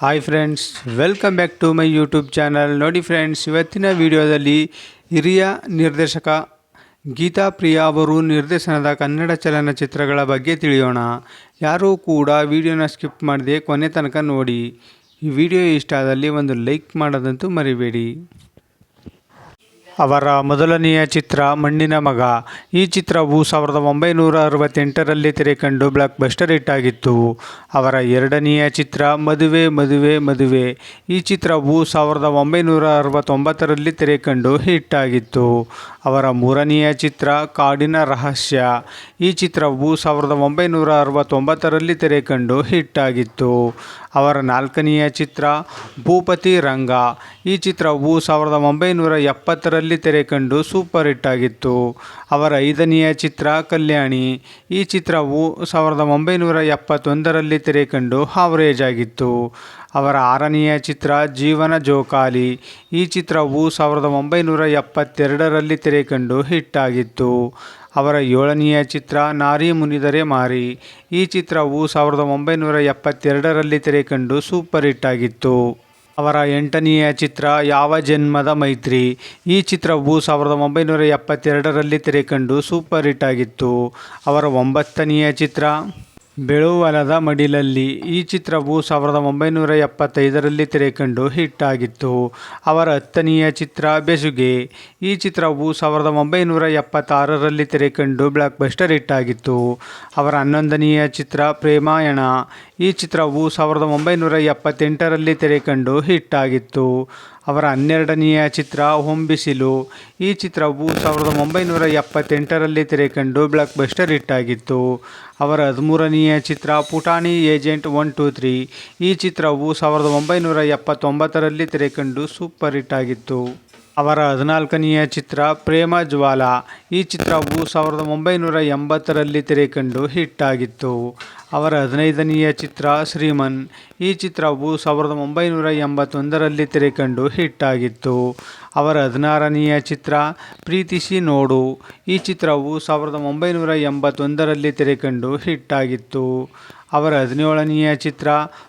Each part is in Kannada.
Hi friends welcome back to my YouTube channel ನೋಡಿ ಫ್ರೆಂಡ್ಸ್ ಇವತ್ತಿನ ವಿಡಿಯೋದಲ್ಲಿ ಹಿರಿಯ ನಿರ್ದೇಶಕ ಗೀತಾ ಪ್ರಿಯಾ ಅವರು ನಿರ್ದೇಶನದ ಕನ್ನಡ ಚಲನಚಿತ್ರಗಳ ಬಗ್ಗೆ ತಿಳಿಯೋಣ. ಯಾರೂ ಕೂಡ ವಿಡಿಯೋನ ಸ್ಕಿಪ್ ಮಾಡದೆ ಕೊನೆ ತನಕ ನೋಡಿ. ಈ ವಿಡಿಯೋ ಇಷ್ಟ ಆದಲ್ಲಿ ಒಂದು ಲೈಕ್ ಮಾಡೋದಂತೂ ಮರಿಬೇಡಿ. ಅವರ ಮೊದಲನೆಯ ಚಿತ್ರ ಮಣ್ಣಿನ ಮಗ. ಈ ಚಿತ್ರವು ಸಾವಿರದ ಒಂಬೈನೂರ ಅರವತ್ತೆಂಟರಲ್ಲಿ ತೆರೆಕಂಡು ಬ್ಲಾಕ್ ಬಸ್ಟರ್ ಹಿಟ್ ಆಗಿತ್ತು. ಅವರ ಎರಡನೆಯ ಚಿತ್ರ ಮದುವೆ ಮದುವೆ ಮದುವೆ. ಈ ಚಿತ್ರವು ಸಾವಿರದ ಒಂಬೈನೂರ ಅರವತ್ತೊಂಬತ್ತರಲ್ಲಿ ತೆರೆಕಂಡು ಹಿಟ್ ಆಗಿತ್ತು. ಅವರ ಮೂರನೆಯ ಚಿತ್ರ ಕಾಡಿನ ರಹಸ್ಯ. ಈ ಚಿತ್ರವು ಸಾವಿರದ ಒಂಬೈನೂರ ಅರವತ್ತೊಂಬತ್ತರಲ್ಲಿ ತೆರೆಕಂಡು ಹಿಟ್ ಆಗಿತ್ತು. ಅವರ ನಾಲ್ಕನೆಯ ಚಿತ್ರ ಭೂಪತಿ ರಂಗ. ಈ ಚಿತ್ರವು ಸಾವಿರದ ಒಂಬೈನೂರ ಎಪ್ಪತ್ತರಲ್ಲಿ ತೆರೆಕಂಡು ಸೂಪರ್ ಹಿಟ್ ಆಗಿತ್ತು. ಅವರ ಐದನೆಯ ಚಿತ್ರ ಕಲ್ಯಾಣಿ. ಈ ಚಿತ್ರವು ಸಾವಿರದ ಒಂಬೈನೂರ ಎಪ್ಪತ್ತೊಂದರಲ್ಲಿ ತೆರೆಕಂಡು ಹಾವರೇಜ್ ಆಗಿತ್ತು. ಅವರ ಆರನೆಯ ಚಿತ್ರ ಜೀವನ ಜೋಕಾಲಿ. ಈ ಚಿತ್ರವು ಸಾವಿರದ ಒಂಬೈನೂರ ಎಪ್ಪತ್ತೆರಡರಲ್ಲಿ ತೆರೆಕಂಡು ಹಿಟ್ ಆಗಿತ್ತು. ಅವರ ಏಳನೆಯ ಚಿತ್ರ ನಾರಿ ಮುನಿದರೆ ಮಾರಿ. ಈ ಚಿತ್ರವು ಸಾವಿರದ ಒಂಬೈನೂರ ಎಪ್ಪತ್ತೆರಡರಲ್ಲಿ ತೆರೆಕಂಡು ಸೂಪರ್ ಹಿಟ್ ಆಗಿತ್ತು. ಅವರ ಎಂಟನೆಯ ಚಿತ್ರ ಯಾವ ಜನ್ಮದ ಮೈತ್ರಿ? ಈ ಚಿತ್ರವು ಸಾವಿರದ ಒಂಬೈನೂರ ಎಪ್ಪತ್ತೆರಡರಲ್ಲಿ ತೆರೆಕಂಡು ಸೂಪರ್ ಹಿಟ್ ಆಗಿತ್ತು. ಅವರ ಒಂಬತ್ತನೆಯ ಚಿತ್ರ ಬೆಳುವಲದ ಮಡಿಲಲ್ಲಿ ಈ ಚಿತ್ರವು ಸಾವಿರದ ಒಂಬೈನೂರ ಎಪ್ಪತ್ತೈದರಲ್ಲಿ ತೆರೆಕಂಡು ಹಿಟ್ ಆಗಿತ್ತು. ಅವರ ಹತ್ತನೆಯ ಚಿತ್ರ ಬೆಸುಗೆ. ಈ ಚಿತ್ರವು ಸಾವಿರದ ಒಂಬೈನೂರ ಎಪ್ಪತ್ತಾರರಲ್ಲಿ ತೆರೆಕಂಡು ಬ್ಲಾಕ್ ಬಸ್ಟರ್ ಹಿಟ್ ಆಗಿತ್ತು. ಅವರ ಹನ್ನೊಂದನೆಯ ಚಿತ್ರ ಪ್ರೇಮಾಯಣ. ಈ ಚಿತ್ರವು ಸಾವಿರದ ಒಂಬೈನೂರ ಎಪ್ಪತ್ತೆಂಟರಲ್ಲಿ ತೆರೆಕಂಡು ಹಿಟ್ ಆಗಿತ್ತು. ಅವರ ಹನ್ನೆರಡನೆಯ ಚಿತ್ರ ಹೊಂಬಿಸಿಲು ಈ ಚಿತ್ರವು ಸಾವಿರದ ಒಂಬೈನೂರ ಎಪ್ಪತ್ತೆಂಟರಲ್ಲಿ ತೆರೆಕಂಡು ಬ್ಲಾಕ್ ಬಸ್ಟರ್ ಹಿಟ್ ಆಗಿತ್ತು ಅವರ ಹದಿಮೂರನೆಯ ಚಿತ್ರ ಪುಟಾಣಿ ಏಜೆಂಟ್ ಒನ್ ಟೂ ತ್ರೀ ಈ ಚಿತ್ರವು ಸಾವಿರದ ಒಂಬೈನೂರ ಎಪ್ಪತ್ತೊಂಬತ್ತರಲ್ಲಿ ತೆರೆಕಂಡು ಸೂಪರ್ ಹಿಟ್ ಆಗಿತ್ತು. ಅವರ ಹದಿನಾಲ್ಕನೆಯ ಚಿತ್ರ ಪ್ರೇಮ ಜ್ವಾಲ. ಈ ಚಿತ್ರವು ಸಾವಿರದ ಒಂಬೈನೂರ ಎಂಬತ್ತರಲ್ಲಿ ತೆರೆಕಂಡು ಹಿಟ್ ಆಗಿತ್ತು. ಅವರ ಹದಿನೈದನೆಯ ಚಿತ್ರ ಶ್ರೀಮನ್. ಈ ಚಿತ್ರವು ಸಾವಿರದ ಒಂಬೈನೂರ ಎಂಬತ್ತೊಂದರಲ್ಲಿ ತೆರೆಕಂಡು ಹಿಟ್ ಆಗಿತ್ತು. ಅವರ ಹದಿನಾರನೆಯ ಚಿತ್ರ ಪ್ರೀತಿಸಿ ನೋಡು. ಈ ಚಿತ್ರವು ಸಾವಿರದ ಒಂಬೈನೂರ ಎಂಬತ್ತೊಂದರಲ್ಲಿ ತೆರೆಕಂಡು ಹಿಟ್ ಆಗಿತ್ತು. ಅವರ ಹದಿನೇಳನೆಯ ಚಿತ್ರ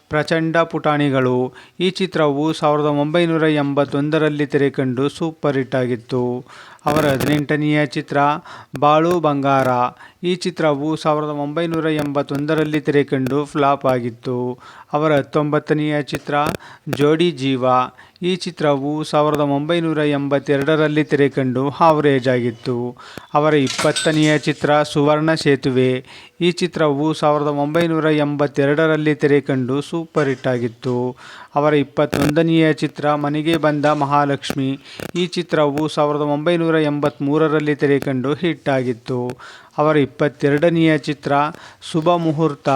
ಪ್ರಚಂಡ ಪುಟಾಣಿಗಳು. ಈ ಚಿತ್ರವು ಸಾವಿರದ ಒಂಬೈನೂರ ಎಂಬತ್ತೊಂದರಲ್ಲಿ ತೆರೆಕಂಡು ಸೂಪರ್ ಹಿಟ್ ಆಗಿತ್ತು. ಅವರ ಹದಿನೆಂಟನೆಯ ಚಿತ್ರ ಬಾಳು ಬಂಗಾರ. ಈ ಚಿತ್ರವು ಸಾವಿರದ ಒಂಬೈನೂರ ಎಂಬತ್ತೊಂದರಲ್ಲಿ ತೆರೆಕಂಡು ಫ್ಲಾಪ್ ಆಗಿತ್ತು. ಅವರ ಹತ್ತೊಂಬತ್ತನೆಯ ಚಿತ್ರ ಜೋಡಿ ಜೀವ. ಈ ಚಿತ್ರವು ಸಾವಿರದ ಒಂಬೈನೂರ ಎಂಬತ್ತೆರಡರಲ್ಲಿ ತೆರೆಕಂಡು ಹಾವರೇಜ್ ಆಗಿತ್ತು ಅವರ ಇಪ್ಪತ್ತನೆಯ ಚಿತ್ರ ಸುವರ್ಣ ಸೇತುವೆ. ಈ ಚಿತ್ರವು ಸಾವಿರದ ಒಂಬೈನೂರ ಎಂಬತ್ತೆರಡರಲ್ಲಿ ತೆರೆಕಂಡು ಸೂಪರ್ ಹಿಟ್ ಆಗಿತ್ತು. ಅವರ ಇಪ್ಪತ್ತೊಂದನೆಯ ಚಿತ್ರ ಮನೆಗೆ ಬಂದ ಮಹಾಲಕ್ಷ್ಮಿ. ಈ ಚಿತ್ರವು ಸಾವಿರದ ಒಂಬೈನೂರ ಎಂಬತ್ತ್ಮೂರರಲ್ಲಿ ತೆರೆಕಂಡು ಹಿಟ್ ಆಗಿತ್ತು ಅವರ ಇಪ್ಪತ್ತೆರಡನೆಯ ಚಿತ್ರ ಶುಭ ಮುಹೂರ್ತ.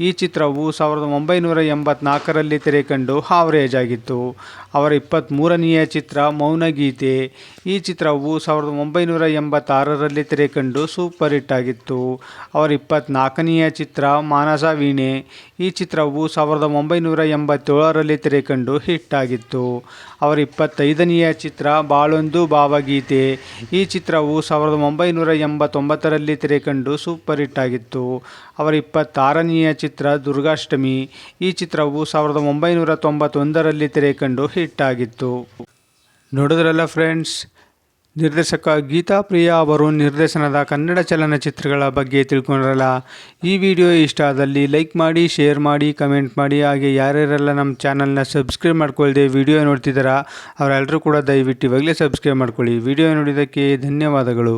ಈ ಚಿತ್ರವು ಸಾವಿರದ ಒಂಬೈನೂರ ಎಂಬತ್ನಾಲ್ಕರಲ್ಲಿ ತೆರೆಕಂಡು ಹಾವರೇಜ್ ಆಗಿತ್ತು ಅವರ ಇಪ್ಪತ್ತ್ಮೂರನೆಯ ಚಿತ್ರ ಮೌನಗೀತೆ. ಈ ಚಿತ್ರವು ಸಾವಿರದ ಒಂಬೈನೂರ ಎಂಬತ್ತಾರರಲ್ಲಿ ತೆರೆಕಂಡು ಸೂಪರ್ ಹಿಟ್ ಆಗಿತ್ತು ಅವರ ಇಪ್ಪತ್ತ್ನಾಲ್ಕನೆಯ ಚಿತ್ರ ಮಾನಸ ವೀಣೆ. ಈ ಚಿತ್ರವು ಸಾವಿರದ ಒಂಬೈನೂರ ಎಂಬತ್ತೇಳರಲ್ಲಿ ತೆರೆಕಂಡು ಹಿಟ್ ಆಗಿತ್ತು ಅವರ ಇಪ್ಪತ್ತೈದನೆಯ ಚಿತ್ರ ಬಾಳೊಂದು ಭಾವಗೀತೆ. ಈ ಚಿತ್ರವು ಸಾವಿರದ ಒಂಬೈನೂರ ಎಂಬತ್ತೊಂಬತ್ತರಲ್ಲಿ ತೆರೆಕಂಡು ಸೂಪರ್ ಹಿಟ್ ಆಗಿತ್ತು. ಅವರ ಇಪ್ಪತ್ತಾರನೆಯ ಚಿತ್ರ ದುರ್ಗಾಷ್ಟಮಿ. ಈ ಚಿತ್ರವು ಸಾವಿರದ ಒಂಬೈನೂರ ತೊಂಬತ್ತೊಂದರಲ್ಲಿ ತೆರೆಕಂಡು ಹಿಟ್ ಆಗಿತ್ತು. ನೋಡಿದ್ರಲ್ಲ ಫ್ರೆಂಡ್ಸ್ ನಿರ್ದೇಶಕ ಗೀತಾ ಪ್ರಿಯಾ ಅವರು ನಿರ್ದೇಶನದ ಕನ್ನಡ ಚಲನಚಿತ್ರಗಳ ಬಗ್ಗೆ ತಿಳ್ಕೊಂಡ್ರಲ್ಲ. ಈ ವಿಡಿಯೋ ಇಷ್ಟ ಆದಲ್ಲಿ ಲೈಕ್ ಮಾಡಿ, ಶೇರ್ ಮಾಡಿ, ಕಮೆಂಟ್ ಮಾಡಿ, ಹಾಗೆ ಯಾರ್ಯಾರೆಲ್ಲ ನಮ್ಮ ಚಾನಲ್ನ ಸಬ್ಸ್ಕ್ರೈಬ್ ಮಾಡ್ಕೊಳ್ಳದೆ ವಿಡಿಯೋ ನೋಡ್ತಿದ್ದಾರಾ, ಅವರೆಲ್ಲರೂ ಕೂಡ ದಯವಿಟ್ಟು ಇವಾಗಲೇ ಸಬ್ಸ್ಕ್ರೈಬ್ ಮಾಡ್ಕೊಳ್ಳಿ. ವಿಡಿಯೋ ನೋಡಿದ್ದಕ್ಕೆ ಧನ್ಯವಾದಗಳು.